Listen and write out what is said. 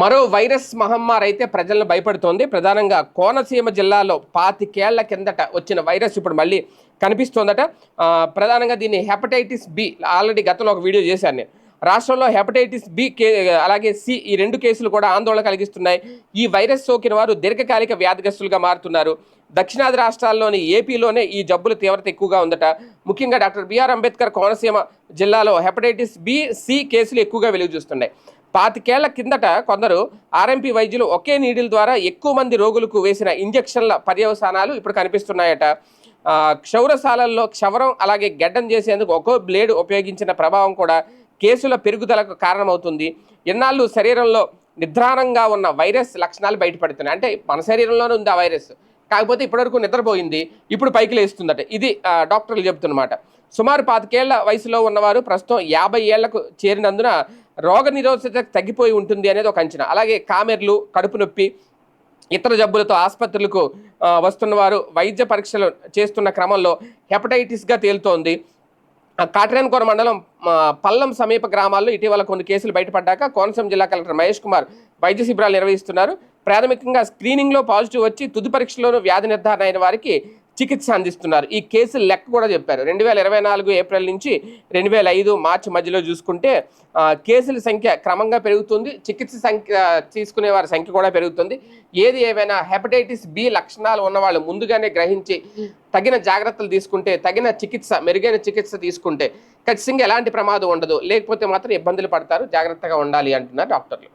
మరో వైరస్ మహమ్మారి అయితే ప్రజలను భయపడుతోంది. ప్రధానంగా కోనసీమ జిల్లాలో పాతికేళ్ళ కిందట వచ్చిన వైరస్ ఇప్పుడు మళ్ళీ కనిపిస్తోందట. ప్రధానంగా దీన్ని హెపటైటిస్ బి ఆల్రెడీ గతంలో ఒక వీడియో చేశాను నేను. రాష్ట్రంలో హెపటైటిస్ బి కే అలాగే సి ఈ రెండు కేసులు కూడా ఆందోళన కలిగిస్తున్నాయి. ఈ వైరస్ సోకిన వారు దీర్ఘకాలిక వ్యాధిగ్రస్తులుగా మారుతున్నారు. దక్షిణాది రాష్ట్రాల్లోని ఏపీలోనే ఈ జబ్బుల తీవ్రత ఎక్కువగా ఉందట. ముఖ్యంగా డాక్టర్ బిఆర్ అంబేద్కర్ కోనసీమ జిల్లాలో హెపటైటిస్ బి సి కేసులు ఎక్కువగా వెలుగు చూస్తున్నాయి. పాతికేళ్ళ కిందట కొందరు ఆర్ఎంపీ వైద్యులు ఒకే నీడిల్ ద్వారా ఎక్కువ మంది రోగులకు వేసిన ఇంజక్షన్ల పర్యవసానాలు ఇప్పుడు కనిపిస్తున్నాయట. క్షౌరశాలల్లో క్షవరం అలాగే గడ్డం చేసేందుకు ఒక్కో బ్లేడ్ ఉపయోగించిన ప్రభావం కూడా కేసుల పెరుగుదలకు కారణమవుతుంది. ఎన్నాళ్ళు శరీరంలో నిద్రాణంగా ఉన్న వైరస్ లక్షణాలు బయటపడుతున్నాయి. అంటే మన శరీరంలోనే ఉంది ఆ వైరస్. కాకపోతే ఇప్పటివరకు నిద్రపోయింది. ఇప్పుడు పైకి లేస్తుందట. ఇది డాక్టర్లు చెబుతున్నమాట. సుమారు పాతికేళ్ళ వయసులో ఉన్నవారు ప్రస్తుతం యాభై ఏళ్ళకు చేరినందున రోగ నిరోధకత తగ్గిపోయి ఉంటుంది అనేది ఒక అంచనా. అలాగే కామెర్లు కడుపు నొప్పి ఇతర జబ్బులతో ఆసుపత్రులకు వస్తున్న వారు వైద్య పరీక్షలు చేస్తున్న క్రమంలో హెపటైటిస్గా తేలుతోంది. ఆ, మండలం పల్లం సమీప గ్రామాల్లో ఇటీవల కొన్ని కేసులు బయటపడ్డాక కోనసీమ జిల్లా కలెక్టర్ మహేష్ కుమార్ వైద్య శిబిరాలు నిర్వహిస్తున్నారు. ప్రాథమికంగా స్క్రీనింగ్లో పాజిటివ్ వచ్చి తుది పరీక్షలోనూ వ్యాధి నిర్ధారణ అయిన వారికి చికిత్స అందిస్తున్నారు. ఈ కేసు లెక్క కూడా చెప్పారు. రెండు వేల ఇరవై నాలుగు ఏప్రిల్ నుంచి రెండు వేల ఐదు మార్చి మధ్యలో చూసుకుంటే కేసుల సంఖ్య క్రమంగా పెరుగుతుంది. చికిత్స సంఖ్య తీసుకునే వారి సంఖ్య కూడా పెరుగుతుంది. ఏది ఏమైనా హెపటైటిస్ బి లక్షణాలు ఉన్నవాళ్ళు ముందుగానే గ్రహించి తగిన జాగ్రత్తలు తీసుకుంటే తగిన చికిత్స మెరుగైన చికిత్స తీసుకుంటే ఖచ్చితంగా ఎలాంటి ప్రమాదం ఉండదు. లేకపోతే మాత్రం ఇబ్బందులు పడతారు. జాగ్రత్తగా ఉండాలి అంటున్నారు డాక్టర్లు.